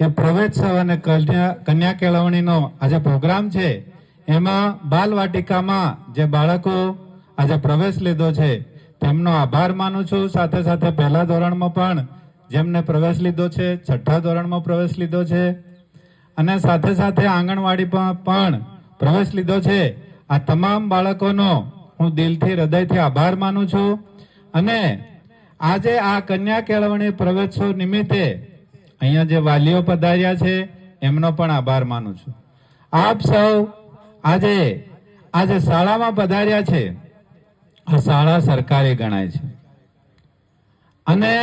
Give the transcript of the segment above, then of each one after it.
એ પ્રવેશોત્સવ અને કન્યા કેળવણીનો આજે પ્રોગ્રામ છે, એમાં બાલવાટિકામાં જે બાળકો આજે પ્રવેશ લીધો છે, તેમનો આભાર માનું છું. સાથે સાથે પહેલા ધોરણમાં પણ જેમને પ્રવેશ લીધો છે, છઠ્ઠા ધોરણમાં પ્રવેશ લીધો છે, અને સાથે સાથે આંગણવાડીમાં પણ પ્રવેશ લીધો છે. આ તમામ બાળકોનો હું દિલથી, હૃદયથી આભાર માનું છું. અને આજે આ કન્યા કેળવણી પ્રવેશો નિમિત્તે અહીંયા જે વાલીઓ પધાર્યા છે, એમનો પણ આભાર માનું છું. આપ સૌ આજે આજે શાળામાં પધાર્યા છે. આ શાળા સરકારી ગણાય છે. અને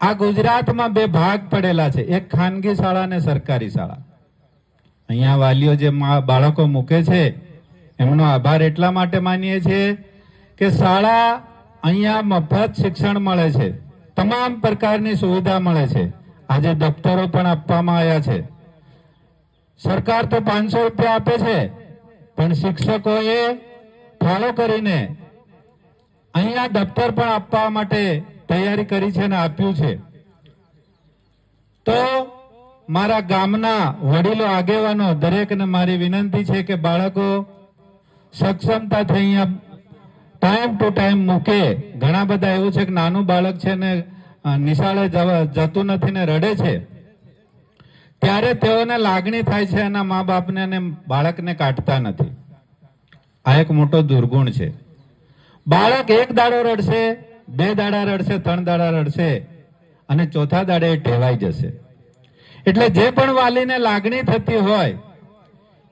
આ ગુજરાતમાં બે ભાગ પડેલા છે. એક ખાનગી શાળા અને સરકારી શાળા. અહીંયા વાલીઓ જે બાળકો મૂકે છે, એમનો આભાર એટલા માટે માનીએ છીએ કે શાળા અહીંયા મફત શિક્ષણ મળે છે. તમામ પ્રકારની સુવિધા મળે છે. આજે દફતરો પણ આપવામાં આવ્યા છે. સરકાર તો પાંચસો રૂપિયા આપે છે, પણ શિક્ષકોએ ફાળો કરીને અહીંયા દફતર પણ આપવા માટે તૈયારી કરી છે અને આપ્યું છે. તો મારા ગામના વડીલો આગેવાનો, દરેકને મારી વિનંતી છે કે બાળકો સક્ષમતાથી અહીંયા ટાઈમ ટુ ટાઈમ મૂકે. ઘણા બધા એવું છે કે નાનું બાળક છે ને નિશાળે જતું નથી ને રડે છે. ત્યારે તેઓને લાગણી થાય છે એના મા બાપને અને બાળકને કાઢતા નથી. આ એક મોટો દુર્ગુણ છે. બાળક એક દાડો રડશે, બે દાડા રડશે, ત્રણ દાડા રડશે અને ચોથા દાડે ટેવાઈ જશે. એટલે જે પણ વાલીને લાગણી થતી હોય,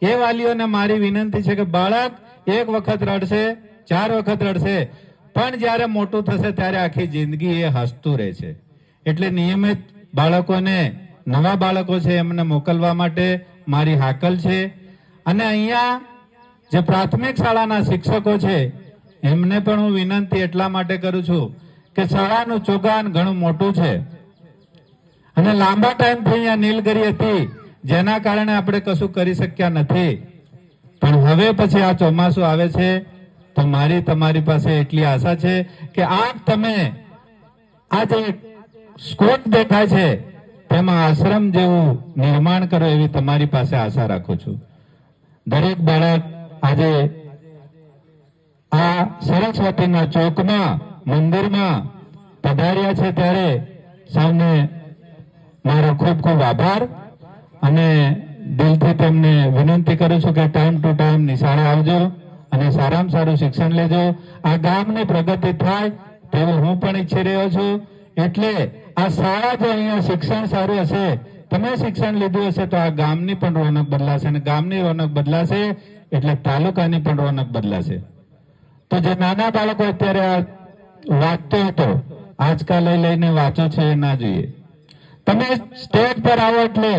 એ વાલીઓને મારી વિનંતી છે કે બાળક એક વખત રડશે, ચાર વખત રડશે પણ જ્યારે મોટું થશે ત્યારે આખી જિંદગી એ હસતું રહે છે. એટલે નિયમિત બાળકોને, નવા બાળકો છે એમને મોકલવા માટે મારી હાકલ છે. અને અહીંયા જે પ્રાથમિક શાળાના શિક્ષકો છે, એમને પણ હું વિનંતી એટલા માટે કરું છું કે શાળાનું ચોગાન ઘણું મોટું છે. અને લાંબા ટાઈમથી અહીંયા નીલગરી હતી, જેના કારણે આપણે કશું કરી શક્યા નથી. પણ હવે પછી આ ચોમાસું આવે છે તો મારી તમારી પાસે એટલી આશા છે કે આપ તમે આ જે સ્કોપ દેખાય છે, તેમાં આશ્રમ જેવું નિર્માણ કરો એવી તમારી પાસે આશા રાખું છું. દરેક બાળક આજે આ સરસ્વતીના ચોકમાં, મંદિરમાં પધાર્યા છે ત્યારે સૌને મારો ખૂબ ખૂબ આભાર અને દિલથી તેમને વિનંતી કરું છું કે ટાઈમ ટુ ટાઈમ નિશાળે આવજો. અને સારામાં સારું શિક્ષણ લેજો. આ ગામની પ્રગતિ થાય તેવું હું પણ ઈચ્છી રહ્યો છું. એટલે આ શાળા જો અહીંયા શિક્ષણ સારું હશે, તમે શિક્ષણ લીધું હશે તો આ ગામની પણ રોનક બદલાશે અને ગામની રોનક બદલાશે એટલે તાલુકાની પણ રોનક બદલાશે. તો જે નાના બાળકો અત્યારે આ વાંચતો હતો, આજકાલ લઈ લઈને વાંચો છે એ ના જોઈએ. તમે સ્ટેજ પર આવો એટલે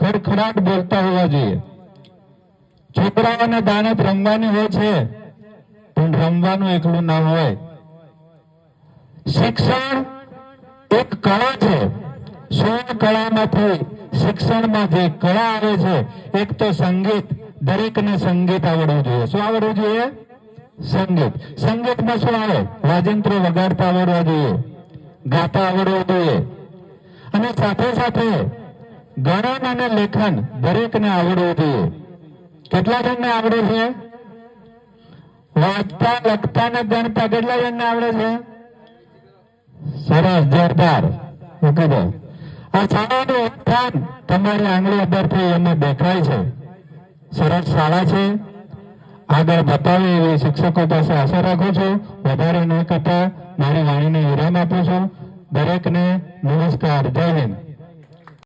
ખડખડાટ બોલતા હોવા જોઈએ. છોકરાઓને દાનત રમવાની હોય છે. પણ રમવાનું એકલું ના હોય. શિક્ષણ એક કળા છે. સોળ કળામાંથી શિક્ષણમાં જે કળા આવે છે, એક તો સંગીત. દરેકને સંગીત આવડવું જોઈએ. શું આવડવું જોઈએ? સંગીત. સંગીતમાં શું આવે? વાજંત્રો વગાડતા આવડવા જોઈએ. ગાતા આવડવું જોઈએ. અને સાથે સાથે ગણન અને લેખન દરેકને આવડવું જોઈએ. કેટલા જણને આવડે છે? વાંચતા, લખતા ને ગણતા કેટલા જણને આવડે છે? સરસ, જોરદાર. મૂકી દો આ શાળાનું ઉત્થાન તમારી આંગળી ઉપરથી અમે દેખાય છે. સરસ શાળા છે. આગળ બતાવે એવી શિક્ષકો પાસે આશા રાખું છું. વધારે ન કરતા મારી વાણીને વિરામ આપું છું. દરેકને નમસ્કાર. જય હિન્દ.